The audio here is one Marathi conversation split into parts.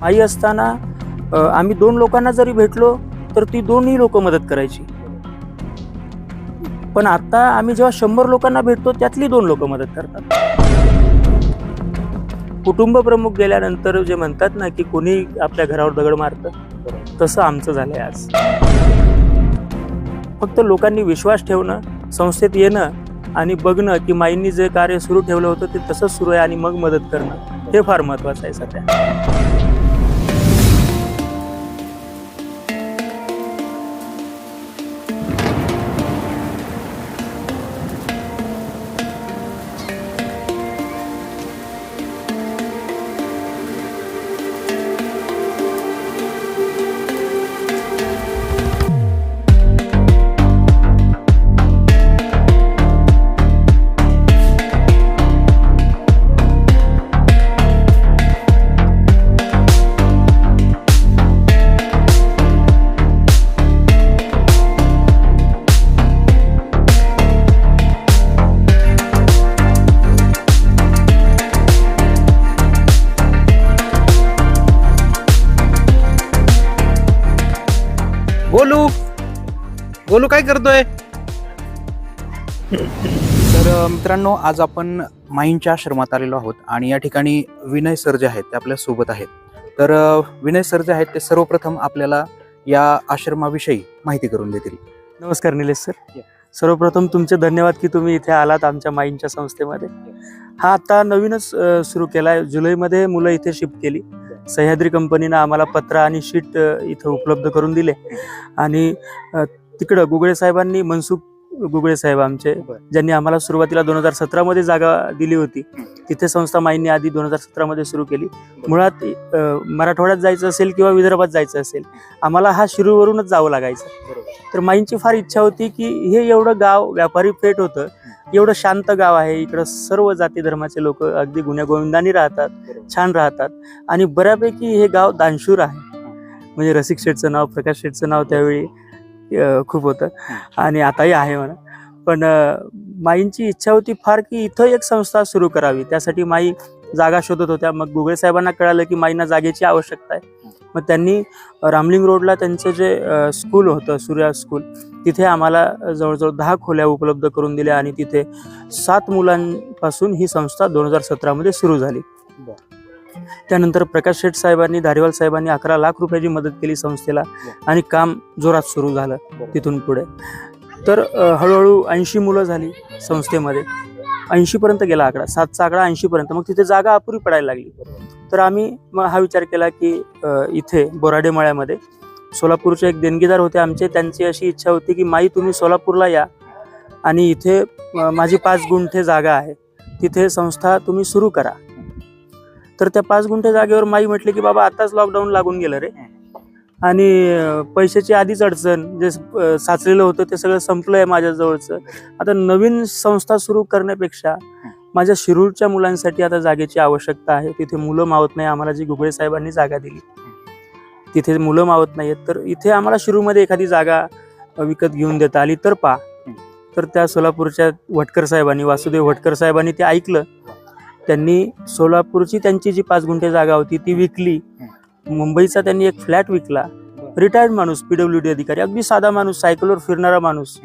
आई असताना आम्ही दोन लोकांना जरी भेटलो तर ती दोन्ही लोक मदत करायची. पण आता आम्ही जेव्हा शंभर लोकांना भेटतो त्यातली दोन लोक मदत करतात. कुटुंब प्रमुख गेल्यानंतर जे म्हणतात ना की कोणी आपल्या घरावर दगड मारतं तसं आमचं झालंय आज. फक्त लोकांनी विश्वास ठेवणं संस्थेत येणं आणि बघणं की माईंनी जे कार्य सुरू ठेवलं होतं ते तसंच सुरू आहे आणि मग मदत करणं हे फार महत्वाचं आहे सध्या. गोलू काय करतोय? तर मित्रांनो आज आपण माईंच्या आश्रमात आलेलो आहोत आणि या ठिकाणी विनय सर जे आहेत ते आपल्यासोबत आहेत. तर विनय सर जे आहेत ते सर्वप्रथम आपल्याला या आश्रमाविषयी माहिती करून देतील. नमस्कार निलेश सर. सर्वप्रथम तुमचे धन्यवाद की तुम्ही इथे आलात आमच्या माईंच्या संस्थेमध्ये. हा आता नवीनच सुरू केला आहे. जुलैमध्ये मुलं इथे शिफ्ट केली. सह्याद्री कंपनीनं आम्हाला पत्र आणि शीट इथं उपलब्ध करून दिले. आणि तिकडं गुगळे साहेबांनी मनसुख गुगळे साहेब आमचे ज्यांनी आम्हाला सुरुवातीला दोन हजार सतरामध्ये जागा दिली होती. तिथे संस्था माईंनी आधी दोन हजार सतरामध्ये सुरू केली. मुळात मराठवाड्यात जायचं असेल किंवा विदर्भात जायचं असेल आम्हाला हा शिरूरवरूनच जावं लागायचं. तर माईंची फार इच्छा होती की हे एवढं गाव व्यापारी पेठ होतं. एवढं शांत गाव आहे. इकडं सर्व जाती धर्माचे लोक अगदी गुण्यागोविंदानी राहतात छान राहतात. आणि बऱ्यापैकी हे गाव दानशूर आहे. म्हणजे रसिक शेठचं नाव प्रकाश शेठचं नाव त्यावेळी. खूप होतं. आणि आताही आहे म्हणा. पण माईंची इच्छा होती फार की इथं एक संस्था सुरू करावी. त्यासाठी माई जागा शोधत होत्या. मग गुगळे साहेबांना कळालं की माईंना जागेची आवश्यकता आहे. मग त्यांनी रामलिंग रोडला त्यांचं जे स्कूल होतं सूर्या स्कूल तिथे आम्हाला जवळजवळ दहा खोल्या उपलब्ध करून दिल्या आणि तिथे सात मुलांपासून ही संस्था दोन हजार सतरामध्ये सुरू झाली. त्यानंतर प्रकाश शेठ साहेबांनी धारीवाल साहेबांनी अकरा लाख रुपयाची मदत केली संस्थेला आणि काम जोरात सुरू झालं तिथून पुढे. तर हळूहळू ऐंशी मुलं झाली संस्थेमध्ये. ऐंशी पर्यंत गेला आकडा. सातचा आकडा ऐंशी पर्यंत मग तिथे जागा अपुरी पडायला लागली. तर आम्ही मग हा विचार केला की इथे बोराडे मळ्यामध्ये सोलापूरचे एक देणगीदार होते आमचे. त्यांची अशी इच्छा होती की माई तुम्ही सोलापूरला या आणि इथे माझी पाच गुंठे जागा आहे. तिथे संस्था तुम्ही सुरू करा. तर त्या पाच गुंठे जागेवर माई म्हटले की बाबा आताच लॉकडाऊन लागून गेलं रे. आणि पैशाची आधीच अडचण जे साचलेलं होतं ते सगळं संपलंय आहे माझ्याजवळचं आता नवीन संस्था सुरू करण्यापेक्षा माझ्या शिरूरच्या मुलांसाठी आता जागेची आवश्यकता आहे. तिथे मुलं मावत नाही आम्हाला जी घुगळे साहेबांनी जागा दिली. तिथे मुलं मावत नाहीत तर इथे आम्हाला शिरूरमध्ये एखादी जागा विकत घेऊन देता आली तर पा तर त्या सोलापूरच्या वटकर साहेबांनी वासुदेव वटकर साहेबांनी ते ऐकलं. त्यांनी सोलापूरची त्यांची जी पाच गुंठे जागा होती ती विकली. मुंबईचा त्यांनी एक फ्लॅट विकला. रिटायर्ड माणूस पीडब्ल्यू डी अधिकारी अगदी साधा माणूस सायकलवर फिरणारा माणूस.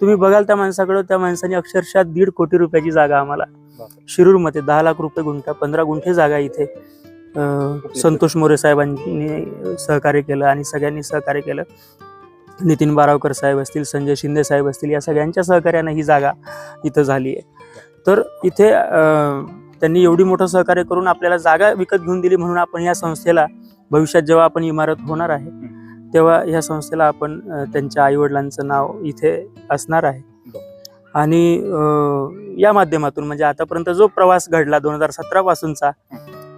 तुम्ही बघाल त्या माणसाकडे त्या माणसाने अक्षरशः दीड कोटी रुपयाची जागा आम्हाला शिरूरमध्ये दहा लाख रुपये गुंठा पंधरा गुंठे जागा इथे संतोष मोरे साहेबांनी सहकार्य केलं आणि सगळ्यांनी सहकार्य केलं. नितीन बारावकर साहेब असतील संजय शिंदे साहेब असतील या सगळ्यांच्या सहकार्यानं ही जागा इथं झाली आहे. तर इथे त्यांनी एवढी मोठं सहकार्य करून आपल्याला जागा विकत घेऊन दिली म्हणून आपण या संस्थेला भविष्यात जेव्हा आपण इमारत होणार आहे तेव्हा ह्या संस्थेला आपण त्यांच्या आईवडिलांचं नाव इथे असणार आहे. आणि या माध्यमातून म्हणजे आतापर्यंत जो प्रवास घडला दोन हजार सतरा पासूनचा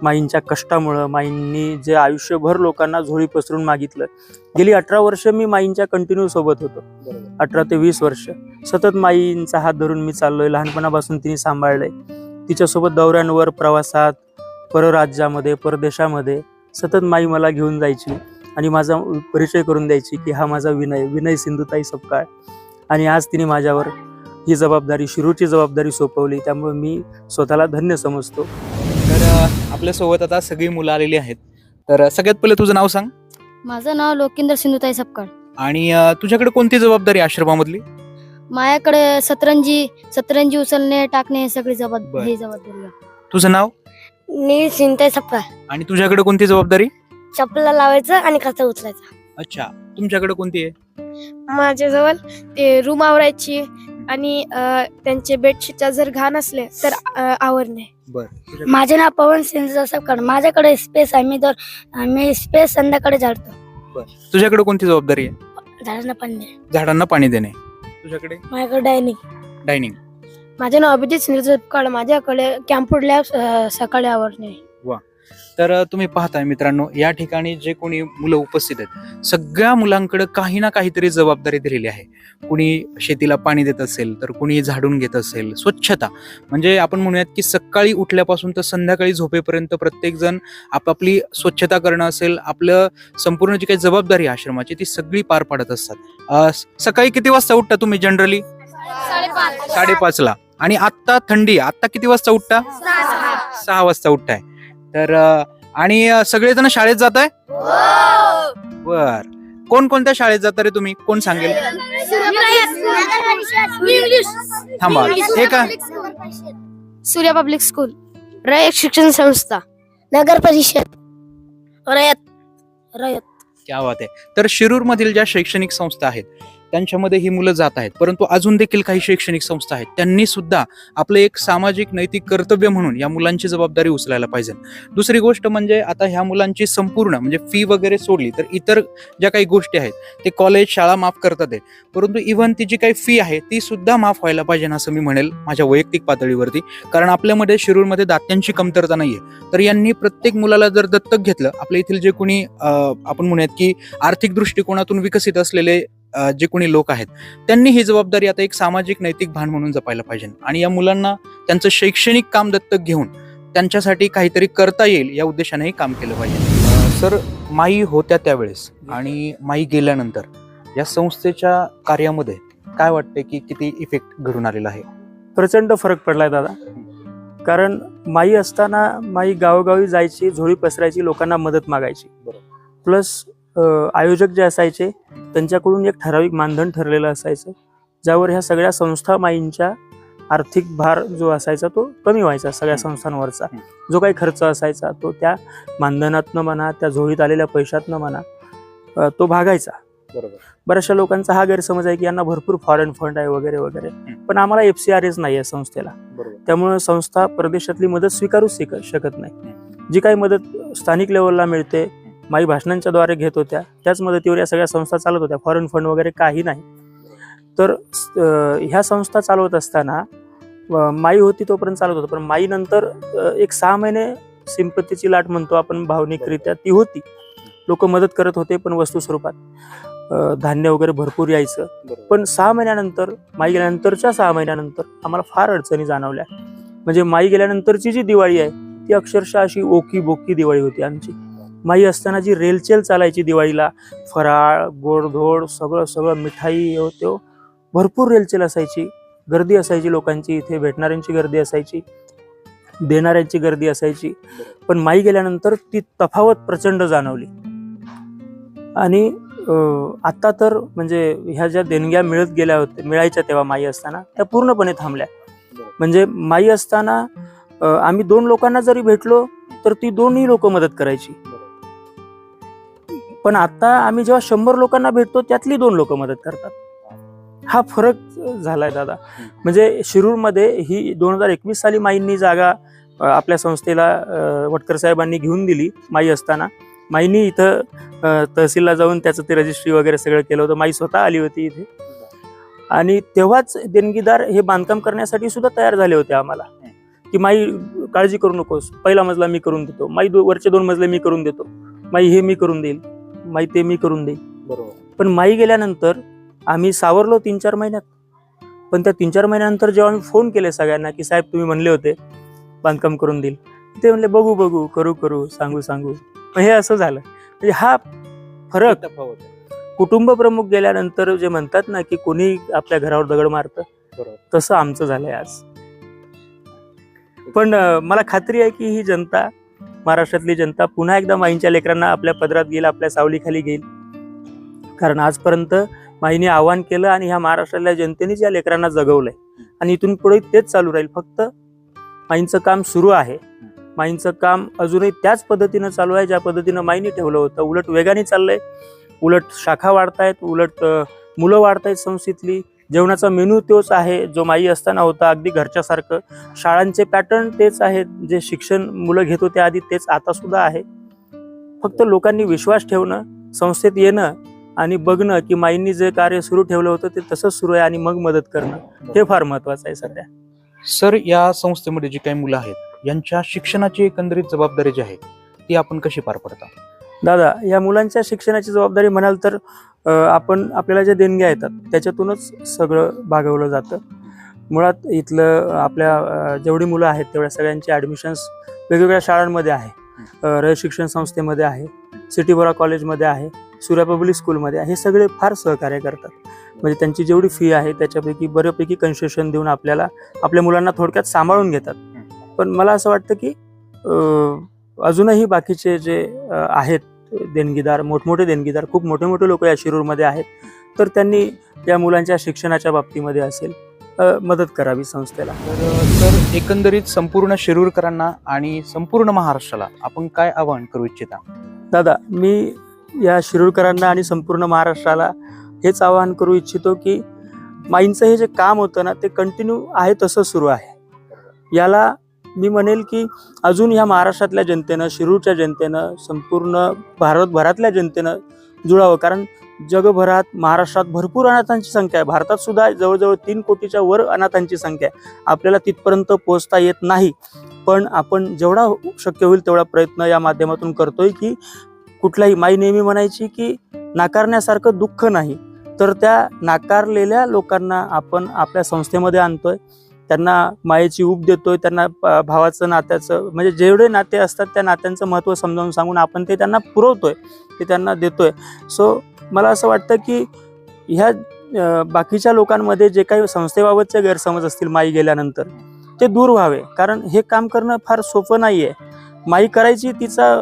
माईंच्या कष्टामुळं माईंनी जे आयुष्यभर लोकांना झोळी पसरून मागितलं गेली अठरा वर्ष मी माईंच्या कंटिन्यू सोबत होतो. अठरा ते वीस वर्ष. सतत माईंचा हात धरून मी चाललोय. लहानपणापासून तिने सांभाळलंय. तिच्यासोबत दौऱ्यांवर प्रवासात परराज्यामध्ये परदेशामध्ये सतत माई मला घेऊन जायची आणि माझा परिचय करून द्यायची की हा माझा विनय विनय सिंधुताई सपकाळ. आणि आज तिने माझ्यावर ही जबाबदारी शिरूरची जबाबदारी सोपवली त्यामुळे मी स्वतःला धन्य समजतो. तर आपल्यासोबत आता सगळी मुलं आलेली आहेत. तर सगळ्यात पहिले तुझं नाव सांग. माझं नाव लोकेंद्र सिंधुताई सपकाळ. आणि तुझ्याकडे कोणती जबाबदारी आश्रमामधली? माझ्याकडे सतरंजी सतरंजी उचलणे टाकणे हे सगळी बरं. जबाबदारी ही जबाबदारी आहे. तुझं नाव? नील सिंधुताई सपकाळ. आणि तुझ्याकडे कोणती जबाबदारी? चपला लावायचं आणि कचरा उचलायचा. अच्छा. तुमच्याकडे कोणती आहे? माझ्याजवळ ते रूम आवरायची आणि अ, त्यांचे बेडशीटच्या जर घाण असले तर अ, आवरणे. बर. माझे नाव पवन सिंधुताई सपकाळ. माझ्याकडे स्पेस आहे. मी तर मी स्पेस संध्याकाळी झाडतो. तुझ्याकडे कोणती जबाबदारी आहे? झाडांना पाणी झाडांना पाणी देणे. तुझ्याकडे? माझ्याकडे डायनिंग. डायनिंग. माझे नाव अभिजित सपकाळ माझ्याकडे कॅम्प्युटर लॅब सकाळी आवरणे. तर तुम्ही पाहताय मित्रांनो या ठिकाणी जे कोणी मुलं उपस्थित आहेत सगळ्या मुलांकडे काही ना काहीतरी जबाबदारी दिलेली आहे. कुणी शेतीला पाणी देत असेल तर कुणी झाडून घेत असेल स्वच्छता. म्हणजे आपण म्हणूयात की सकाळी उठल्यापासून तर संध्याकाळी झोपेपर्यंत प्रत्येक जण आपापली स्वच्छता करणं असेल आपलं संपूर्ण जी काही जबाबदारी आश्रमाची ती सगळी पार पाडत असतात. सकाळी किती वाजता उठता तुम्ही जनरली? साडेपाचला. आणि आत्ता थंडी. आत्ता किती वाजता उठता? सहा वाजता उठताय. तर आणि सगळेजण शाळेत जात आहे बर. कोण कोणत्या शाळेत जाता रे तुम्ही? कोण सांगेल? थांबा. हे का? सूर्य पब्लिक स्कूल. रयत शिक्षण संस्था. नगर परिषद. रयत. रयत. क्या बात आहे. तर शिरूर मधील ज्या शैक्षणिक संस्था आहेत त्यांच्यामध्ये ही मुलं जात आहेत. परंतु अजून देखील काही शैक्षणिक संस्था आहेत. त्यांनी सुद्धा आपलं एक सामाजिक नैतिक कर्तव्य म्हणून या मुलांची जबाबदारी उचलायला पाहिजे. दुसरी गोष्ट म्हणजे आता ह्या मुलांची संपूर्ण म्हणजे फी वगैरे सोडली तर इतर ज्या काही गोष्टी आहेत ते कॉलेज शाळा माफ करतात आहे परंतु इव्हन ती जी काही फी आहे ती सुद्धा माफ व्हायला पाहिजे असं मी म्हणेल माझ्या वैयक्तिक पातळीवरती. कारण आपल्यामध्ये शिरूरमध्ये दात्यांची कमतरता नाहीये. तर यांनी प्रत्येक मुलाला जर दत्तक घेतलं आपल्या येथील जे कोणी आपण म्हणूयात की आर्थिक दृष्टिकोनातून विकसित असलेले जे कोणी लोक आहेत त्यांनी ही जबाबदारी आता एक सामाजिक नैतिक भान म्हणून जपायला पाहिजे. आणि या मुलांना त्यांचं शैक्षणिक काम दत्तक घेऊन त्यांच्यासाठी काहीतरी करता येईल या उद्देशानेही काम केलं पाहिजे. सर माई होत्या त्यावेळेस आणि माई गेल्यानंतर या संस्थेच्या कार्यामध्ये काय वाटते की किती इफेक्ट घडून आलेला आहे? प्रचंड फरक पडलाय दादा. कारण माई असताना माई गावोगावी जायची झोळी पसरायची लोकांना मदत मागायची. प्लस आयोजक जे असायचे त्यांच्याकडून एक ठराविक मानधन ठरलेलं असायचं ज्यावर ह्या सगळ्या संस्था माईंच्या आर्थिक भार जो असायचा तो कमी व्हायचा सगळ्या संस्थांवरचा. जो काही खर्च असायचा तो त्या मानधनातनं म्हणा त्या झोळीत आलेल्या पैशातनं म्हणा तो भागायचा. बरोबर. बऱ्याचशा लोकांचा हा गैरसमज आहे की यांना भरपूर फॉरेन फंड आहे वगैरे वगैरे. पण आम्हाला एफ सी आर एच नाही आहे संस्थेला. बरोबर. त्यामुळे संस्था परदेशातली मदत स्वीकारूच शिक- शकत नाही. जी काही मदत स्थानिक लेवलला मिळते माई भाषणांच्या द्वारे घेत होत्या. त्याच मदतीवर या सगळ्या संस्था चालत होत्या. फॉरेन फंड वगैरे काही नाही. तर ह्या संस्था चालवत असताना माई होती तोपर्यंत चालत होतं. पण माई नंतर अं, एक सहा महिने सिंपतीची लाट म्हणतो आपण भावनिकरित्या ती होती. लोक मदत करत होते पण वस्तू स्वरूपात धान्य वगैरे भरपूर यायचं. पण सहा महिन्यानंतर माई गेल्यानंतरच्या सहा महिन्यानंतर आम्हाला फार अडचणी जाणवल्या. म्हणजे माई गेल्यानंतरची जी दिवाळी आहे ती अक्षरशः अशी ओकी बोकी दिवाळी होती आमची. माई असताना जी रेलचेल चालायची दिवाळीला फराळ गोडधोड सगळं सगळं मिठाई होते भरपूर रेलचेल असायची. गर्दी असायची लोकांची इथे भेटणाऱ्यांची गर्दी असायची देणाऱ्यांची गर्दी असायची. पण माई गेल्यानंतर ती तफावत प्रचंड जाणवली. आणि आता तर म्हणजे ह्या ज्या देणग्या मिळत गेल्या होत्या मिळायच्या तेव्हा माई असताना त्या पूर्णपणे थांबल्या. म्हणजे माई असताना आम्ही दोन लोकांना जरी भेटलो तर ती दोन्ही लोक मदत करायची. पण आता आम्ही जेव्हा शंभर लोकांना भेटतो त्यातली दोन लोक मदत करतात. हा फरक झालाय दादा. म्हणजे शिरूरमध्ये ही दोन हजार एकवीस साली माईंनी जागा आपल्या संस्थेला वटकर साहेबांनी घेऊन दिली माई असताना. माईंनी इथं तहसीलला जाऊन त्याचं ते रजिस्ट्री वगैरे सगळं केलं होतं. माई स्वतः आली होती इथे. आणि तेव्हाच देणगीदार हे बांधकाम करण्यासाठी सुद्धा तयार झाले होते आम्हाला. की माई काळजी करू नकोस. पहिला मजला मी करून देतो. माई दो- वरचे दोन मजले मी करून देतो. माई हे मी करून देईल. माई ते मी करून देईल बरोबर. पण माई गेल्यानंतर आम्ही सावरलो तीन चार महिन्यात. पण त्या तीन चार महिन्यानंतर जेव्हा आम्ही फोन केले सगळ्यांना की साहेब तुम्ही म्हणले होते बांधकाम करून देईल. ते म्हणले बघू बघू करू करू सांगू सांगू. मग हे असं झालं. म्हणजे हा फरक कुटुंब प्रमुख गेल्यानंतर जे म्हणतात ना की कोणी आपल्या घरावर दगड मारतं बरोबर. तसं आमचं झालंय आज. पण अं, मला खात्री आहे की ही जनता महाराष्ट्रातली जनता पुन्हा एकदा माईंच्या लेकरांना आपल्या पदरात घेईल आपल्या सावलीखाली घेईल. कारण आजपर्यंत माईने आव्हान केलं आणि ह्या महाराष्ट्रातल्या जनतेनेच या लेकरांना जगवलंय. आणि इथून पुढे तेच चालू राहील. फक्त माईंचं काम सुरू आहे. माईंचं काम अजूनही त्याच पद्धतीनं चालू आहे ज्या पद्धतीनं माईने ठेवलं होतं. उलट वेगाने चाललंय. उलट शाखा वाढतायत उलट मुलं वाढतायत संस्थेतली. जेवणाचा मेनू तोच आहे जो माई असताना होता अगदी घरच्यासारखं. शाळांचे पॅटर्न तेच आहेत जे शिक्षण मुलं घेत होते आधी तेच आता सुद्धा आहे. फक्त लोकांनी विश्वास ठेवणं संस्थेत येणं आणि बघणं की माईंनी जे कार्य सुरू ठेवलं होतं ते तसंच सुरू आहे आणि मग मदत करणं हे फार महत्वाचं आहे सध्या. सर या संस्थेमध्ये जी काही मुलं आहेत यांच्या शिक्षणाची एकंदरीत जबाबदारी जी आहे ती आपण कशी पार पडता? दादा या मुलांच्या शिक्षणाची जबाबदारी म्हणाल तर आपण आपल्याला ज्या देणग्या येतात त्याच्यातूनच सगळं भागवलं जातं. मुळात इथलं आपल्या जेवढी मुलं आहेत तेवढ्या सगळ्यांची ॲडमिशन्स वेगवेगळ्या शाळांमध्ये आहे. अ, शिक्षण संस्थेमध्ये आहे सिटी बोरा कॉलेजमध्ये आहे सूर्या पब्लिक स्कूलमध्ये आहे हे सगळे फार सहकार्य करतात. म्हणजे त्यांची जेवढी फी आहे त्याच्यापैकी बऱ्यापैकी कन्सेशन देऊन आपल्याला आपल्या मुलांना थोडक्यात सांभाळून घेतात. पण मला असं वाटतं की अजूनही बाकीचे जे आहेत देणगीदार मोठमोठे देणगीदार खूप मोठे मोठे लोक या शिरूरमध्ये आहेत. तर त्यांनी या मुलांच्या शिक्षणाच्या बाबतीमध्ये असेल मदत करावी संस्थेला. तर एकंदरीत संपूर्ण शिरूरकरांना आणि संपूर्ण महाराष्ट्राला आपण काय आवाहन करू इच्छिता? दादा मी या शिरूरकरांना आणि संपूर्ण महाराष्ट्राला हेच आवाहन करू इच्छितो की माईंचं हे जे काम होतं ना ते कंटिन्यू आहे तसं सुरू आहे. याला मी म्हणेल की अजून ह्या महाराष्ट्रातल्या जनतेनं शिरूरच्या जनतेनं संपूर्ण भारतभरातल्या जनतेनं जुळावं. कारण जगभरात महाराष्ट्रात भरपूर अनाथांची संख्या आहे. भारतात सुद्धा जवळजवळ तीन कोटीच्या वर अनाथांची संख्या आहे. आपल्याला तिथपर्यंत पोहोचता येत नाही. पण आपण जेवढा शक्य होईल तेवढा प्रयत्न या माध्यमातून करतोय की कुठलाही माई नेहमी म्हणायची की नाकारण्यासारखं दुःख नाही. तर त्या नाकारलेल्या लोकांना आपण आपल्या संस्थेमध्ये आणतोय. त्यांना मायेची ऊब देतोय त्यांना भावाचं नात्याचं म्हणजे जेवढे नाते असतात त्या नात्यांचं महत्त्व समजावून सांगून आपण ते त्यांना पुरवतोय ते त्यांना देतोय. सो मला असं वाटतं की ह्या बाकीच्या लोकांमध्ये जे काही संस्थेबाबतचे गैरसमज असतील माई गेल्यानंतर ते दूर व्हावे. कारण हे काम करणं फार सोपं नाही आहे माई करायची तिचा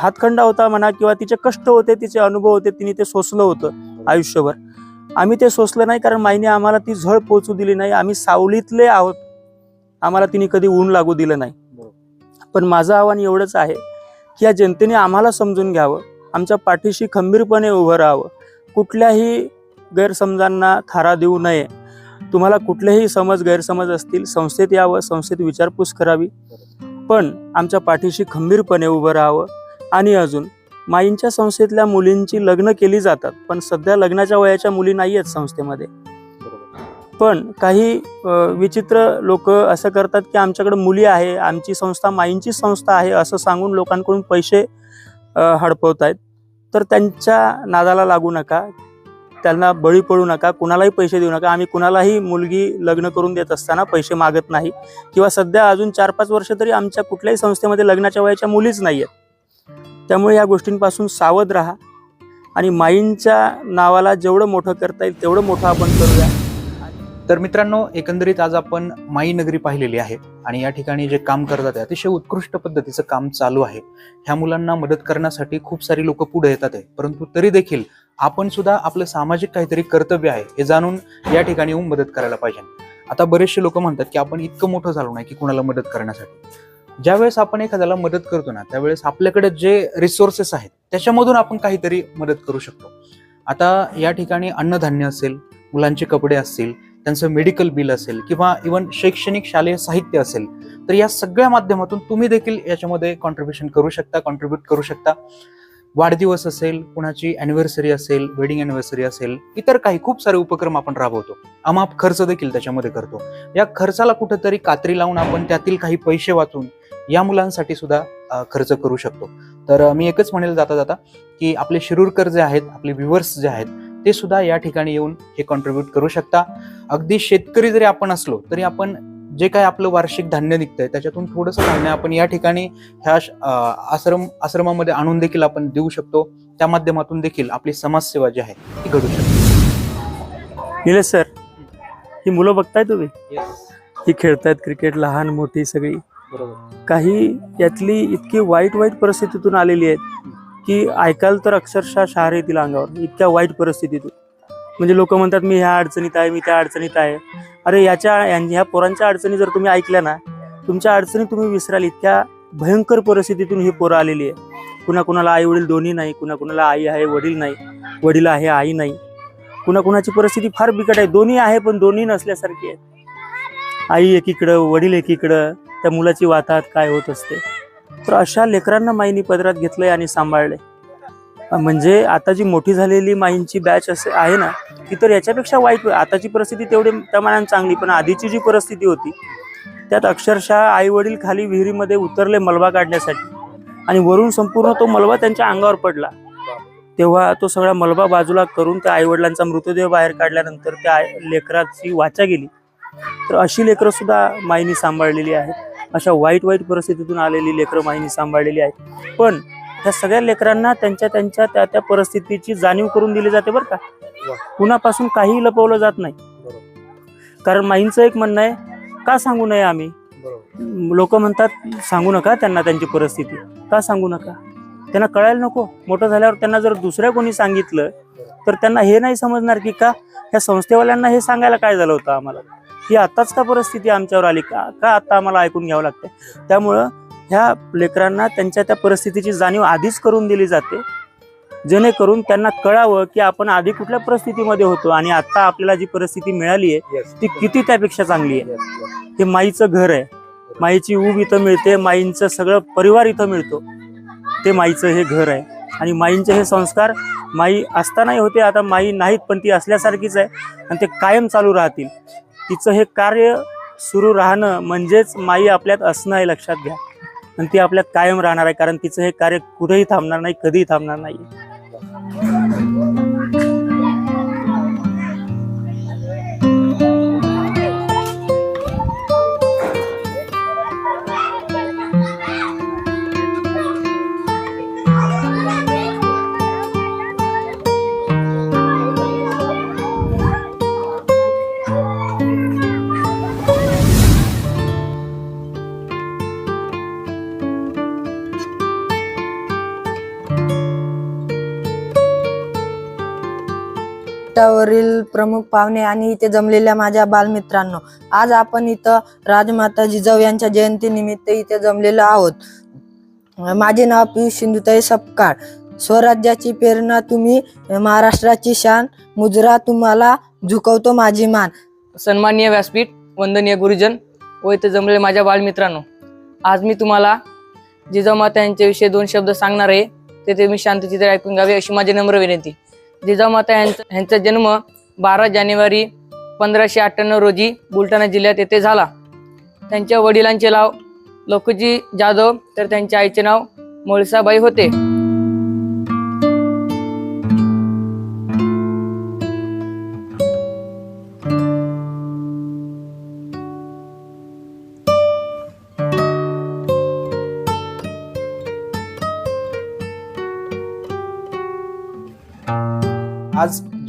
हातखंडा होता म्हणा किंवा तिचे कष्ट होते तिचे अनुभव होते तिने ते सोसलं होतं आयुष्यभर. आम्ही ते सोसलं नाही कारण माईने आम्हाला ती झळ पोचू दिली नाही. आम्ही सावलीतले आहोत. आम्हाला तिने कधी ऊन लागू दिलं नाही. पण माझं आव्हान एवढंच आहे की या जनतेने आम्हाला समजून घ्यावं. आमच्या पाठीशी खंबीरपणे उभं राहावं. कुठल्याही गैरसमजांना थारा देऊ नये. तुम्हाला कुठलेही समज गैरसमज असतील संस्थेत यावं संस्थेत विचारपूस करावी. पण आमच्या पाठीशी खंबीरपणे उभं राहावं. आणि अजून माईंच्या संस्थेतल्या मुलींची लग्न केली जातात पण सध्या लग्नाच्या वयाच्या मुली नाही आहेत संस्थेमध्ये. पण काही विचित्र लोक असं करतात की आमच्याकडे मुली आहे आमची संस्था माईंची संस्था आहे असं सांगून लोकांकडून पैसे हडपवत आहेत तर त्यांच्या नादाला लागू नका त्यांना बळी पडू नका कुणालाही पैसे देऊ नका. आम्ही कुणालाही मुलगी लग्न करून देत असताना पैसे मागत नाही. किंवा सध्या अजून चार पाच वर्ष तरी आमच्या कुठल्याही संस्थेमध्ये लग्नाच्या वयाच्या मुलीच नाही आहेत त्यामुळे या गोष्टींपासून सावध राहा. आणि माईंच्या नावाला जेवढं मोठं करता येईल तेवढं मोठं आपण करूया. तर मित्रांनो एकंदरीत आज आपण माई नगरी पाहिलेली आहे. आणि या ठिकाणी जे काम करतात अतिशय उत्कृष्ट पद्धतीचं काम चालू आहे. ह्या मुलांना मदत करण्यासाठी खूप सारी लोक पुढे येतात आहे. परंतु तरी देखील आपण सुद्धा आपलं सामाजिक काहीतरी कर्तव्य आहे हे जाणून या ठिकाणी येऊन मदत करायला पाहिजे. आता बरेचसे लोक म्हणतात की आपण इतकं मोठं झालो नाही की कुणाला मदत करण्यासाठी. ज्यावेळेस आपण एखाद्याला मदत करतो ना त्यावेळेस आपल्याकडे जे रिसोर्सेस आहेत त्याच्यामधून आपण काहीतरी मदत करू शकतो. आता या ठिकाणी अन्नधान्य असेल मुलांचे कपडे असतील त्यांचं मेडिकल बिल असेल किंवा इवन शैक्षणिक शालेय साहित्य असेल तर या सगळ्या माध्यमातून तुम्ही देखील याच्यामध्ये कॉन्ट्रीब्युशन करू शकता कॉन्ट्रीब्युट करू शकता. वाढदिवस असेल कुणाची अॅनिव्हर्सरी असेल वेडिंग अॅनिव्हर्सरी असेल इतर काही खूप सारे उपक्रम आपण राबवतो. अमाप खर्च देखील त्याच्यामध्ये करतो. या खर्चाला कुठेतरी कात्री लावून आपण त्यातील काही पैसे वाचून या मुलांसाठी सुद्धा खर्च करू शकतो. तर मी एकच म्हणेल जाता जाता की आपले शिरूरकर जे आहेत आपले व्ह्युअर्स जे आहेत ते सुद्धा या ठिकाणी येऊन हे कॉन्ट्रीब्युट करू शकता. अगदी शेतकरी जरी आपण असलो तरी आपण जे काही आपलं वार्षिक धान्य निघतंय त्याच्यातून थोडंसं धान्य आपण या ठिकाणी ह्या आश्रम आश्रमामध्ये आणून देखील आपण देऊ शकतो. त्या माध्यमातून देखील आपली समाजसेवा जी आहे ती घडू शकते. निलेश सर ही. मुलं बघताय तुम्ही? ही खेळतायत क्रिकेट लहान मोठी सगळी. काही यातली इतकी वाईट वाईट परिस्थितीतून आलेली आहेत की ऐकाल तर अक्षरशः शहर येतील अंगावर. इतक्या वाईट परिस्थितीतून. म्हणजे लोक म्हणतात मी ह्या अडचणीत आहे मी त्या अडचणीत आहे. अरे याच्या यां- ह्या पोरांच्या अडचणी जर तुम्ही ऐकल्या ना तुमच्या अडचणी तुम्ही विसराल. इतक्या भयंकर परिस्थितीतून ही पोरं आलेली आहे कुणाकुणाला आई वडील दोन्ही नाही कुणाकुणाला आई आहे वडील नाही वडील आहे आई नाही. कुणाकुणाची परिस्थिती फार बिकट आहे. दोन्ही आहे पण दोन्ही नसल्यासारखी आहे आई एकीकडं वडील एकीकडं त्या मुलाची वाताहत काय होत असते. तर अशा लेकरांना माईनी पदरात घेतलंय आणि सांभाळले म्हणजे आता जी मोठी झालेली माईंची बॅच असे आहे ना ती तर याच्यापेक्षा वाईट आताची परिस्थिती तेवढी त्या चांगली पण आधीची जी परिस्थिती होती त्यात अक्षरशः आई वडील खाली विहिरीमध्ये उतरले मलबा काढण्यासाठी. आणि वरून संपूर्ण तो मलबा त्यांच्या अंगावर पडला. तेव्हा तो सगळा मलबा बाजूला करून त्या आई वडिलांचा मृतदेह बाहेर काढल्यानंतर त्या लेकराची वाचा गेली. तर अशी लेकरं सुद्धा माईनी सांभाळलेली आहेत. अशा वाईट वाईट परिस्थितीतून आलेली लेकरं माईनी सांभाळलेली आहेत. पण ह्या सगळ्या लेकरांना त्यांच्या त्यांच्या त्या त्या परिस्थितीची जाणीव करून दिली जाते बरं का. कुणापासून काहीही लपवलं जात नाही. कारण माईंचं एक म्हणणं आहे का सांगू नये आम्ही? लोक म्हणतात सांगू नका त्यांना त्यांची परिस्थिती. का सांगू नका? त्यांना कळायला नको. मोठं झाल्यावर त्यांना जर दुसऱ्या कोणी सांगितलं तर त्यांना हे नाही समजणार की का ह्या संस्थेवाल्यांना हे सांगायला काय झालं होतं आम्हाला? ही आताच का परिस्थिती आमच्यावर आली? का का आता आम्हाला ऐकून घ्यावं लागते त्यामुळं ह्या लेकरांना त्यांच्या त्या परिस्थितीची जाणीव आधीच करून दिली जाते. जेणेकरून त्यांना कळावं की आपण आधी कुठल्या परिस्थितीमध्ये होतो आणि आता आपल्याला जी परिस्थिती मिळाली आहे ती किती त्यापेक्षा चांगली आहे? हे माईचं घर आहे. माईची ऊब इथं मिळते माईंचं सगळं परिवार इथं मिळतो. ते माईचं हे घर आहे. आणि माईंचे हे संस्कार माई असतानाही होते आता माई नाहीत पण ती असल्यासारखीच आहे. आणि ते कायम चालू राहतील. तिचं हे कार्य सुरू राहणं म्हणजेच माई आपल्यात असणं हे लक्षात घ्या. आणि ती आपल्यात कायम राहणार आहे कारण तिचं हे कार्य कुठेही थांबणार नाही कधीही थांबणार नाही वरील प्रमुख पाहुणे आणि इथे जमलेल्या माझ्या बालमित्रांनो आज आपण इथं राजमाता जिजाऊ यांच्या जयंतीनिमित्त इथे जमलेलो आहोत. माझे नाव पियुष सिंधुताई सपकाळ. स्वराज्याची प्रेरणा तुम्ही महाराष्ट्राची शान मुजरा तुम्हाला झुकवतो माझी मान. सन्माननीय व्यासपीठ वंदनीय गुरुजन व इथे जमलेले माझ्या बालमित्रांनो आज मी तुम्हाला जिजाऊ माता यांच्याविषयी दोन शब्द सांगणार आहे. ते ते मी शांतचित्र ऐकून घ्यावे अशी माझी नम्र विनंती. जिजामाता यांचा यांचा जन्म बारा जानेवारी पंधराशे अठ्ठ्याण्णव रोजी बुलढाणा जिल्ह्यात येथे झाला. त्यांच्या वडिलांचे नाव लोकजी जाधव तर त्यांच्या आईचे नाव मोळसाबाई होते.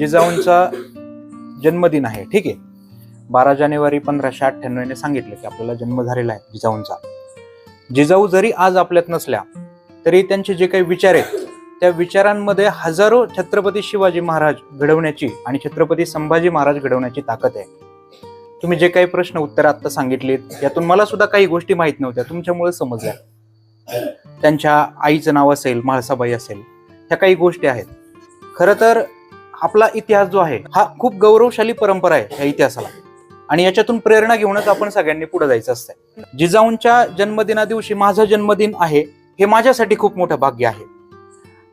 जिजाऊंचा जन्मदिन आहे ठीक आहे? बारा जानेवारी पंधराशे अठ्ठ्याण्णवने सांगितलं की आपल्याला जन्म झालेला आहे जिजाऊंचा. जिजाऊ जरी आज आपल्यात नसल्या तरी त्यांचे जे काही विचार आहेत त्या विचारांमध्ये हजारो छत्रपती शिवाजी महाराज घडवण्याची आणि छत्रपती संभाजी महाराज घडवण्याची ताकद आहे. तुम्ही जे काही प्रश्न उत्तर आता सांगितलीत यातून मला सुद्धा काही गोष्टी माहीत नव्हत्या तुमच्यामुळे समजल्या. त्यांच्या आईचं नाव असेल म्हाळसाबाई असेल ह्या काही गोष्टी आहेत. खरं तर आपला इतिहास जो आहे हा खूप गौरवशाली परंपरा आहे या इतिहासाला. आणि याच्यातून प्रेरणा घेऊनच आपण सगळ्यांनी पुढे जायचं असतं जिजाऊंच्या जन्मदिना दिवशी माझा जन्मदिन आहे हे माझ्यासाठी खूप मोठं भाग्य आहे.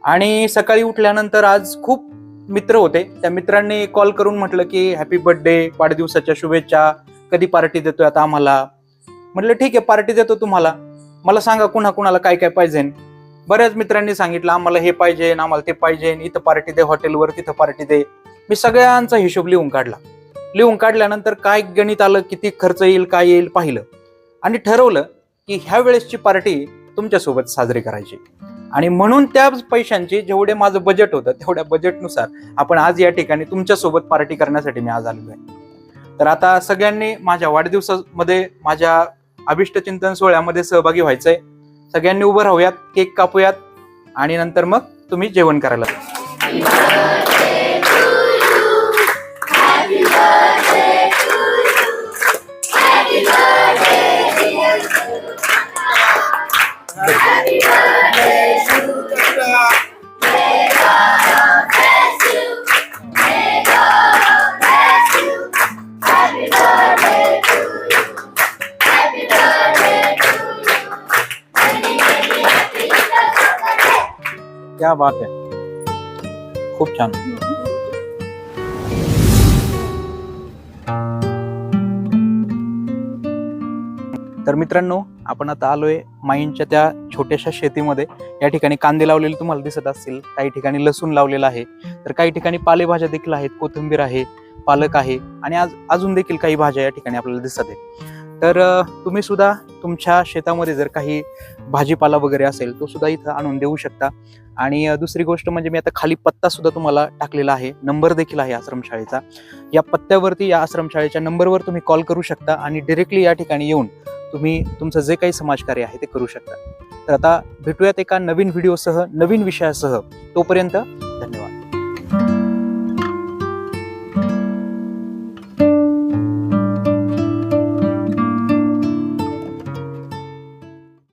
आणि सकाळी उठल्यानंतर आज खूप मित्र होते. त्या मित्रांनी कॉल करून म्हटलं की हॅपी बर्थडे वाढदिवसाच्या शुभेच्छा कधी पार्टी देतोय आता आम्हाला? म्हटलं ठीक आहे पार्टी देतो तुम्हाला. मला सांगा कुणा कुणाला काय काय पाहिजे बऱ्याच मित्रांनी सांगितलं आम्हाला हे पाहिजे आम्हाला ते पाहिजे इथं पार्टी दे हॉटेलवर तिथं पार्टी दे. मी सगळ्यांचा हिशोब लिहून काढला. लिहून काढल्यानंतर काय गणित आलं किती खर्च येईल काय येईल पाहिलं. आणि ठरवलं की ह्या वेळेसची पार्टी तुमच्यासोबत साजरी करायची. आणि म्हणून त्या पैशांची जेवढे माझं बजेट होतं तेवढ्या बजेटनुसार आपण आज या ठिकाणी तुमच्यासोबत पार्टी करण्यासाठी मी आज आलेलो आहे. तर आता सगळ्यांनी माझ्या वाढदिवसामध्ये माझ्या अभिष्टचिंतन सोहळ्यामध्ये सहभागी व्हायचंय. सगळ्यांनी उभं राहूयात केक कापूयात आणि नंतर मग तुम्ही जेवण करायला. क्या बात आहे खूप छान तर मित्रांनो आपण आता आलोय माईंच्या त्या छोट्याशा शेतीमध्ये. या ठिकाणी कांदे लावलेले तुम्हाला दिसत असतील. काही ठिकाणी लसूण लावलेला आहे. तर काही ठिकाणी पालेभाज्या देखील आहेत. कोथिंबीर आहे पालक आहे आणि आज अजून देखील काही भाज्या या ठिकाणी आपल्याला दिसत आहेत. तर तुम्ही सुद्धा तुमच्या शेतामध्ये जर काही भाजीपाला वगैरे असेल तो सुद्धा इथं आणून देऊ शकता. आणि दुसरी गोष्ट म्हणजे मी आता खाली पत्ता सुद्धा तुम्हाला टाकलेला आहे. नंबर देखील आहे आश्रमशाळेचा. या पत्त्यावरती या आश्रमशाळेच्या नंबरवर तुम्ही कॉल करू शकता आणि डिरेक्टली या ठिकाणी येऊन तुम्ही तुमचं जे काही समाजकार्य आहे ते करू शकता. तर आता भेटूयात एका नवीन व्हिडिओसह नवीन विषयासह. तोपर्यंत धन्यवाद.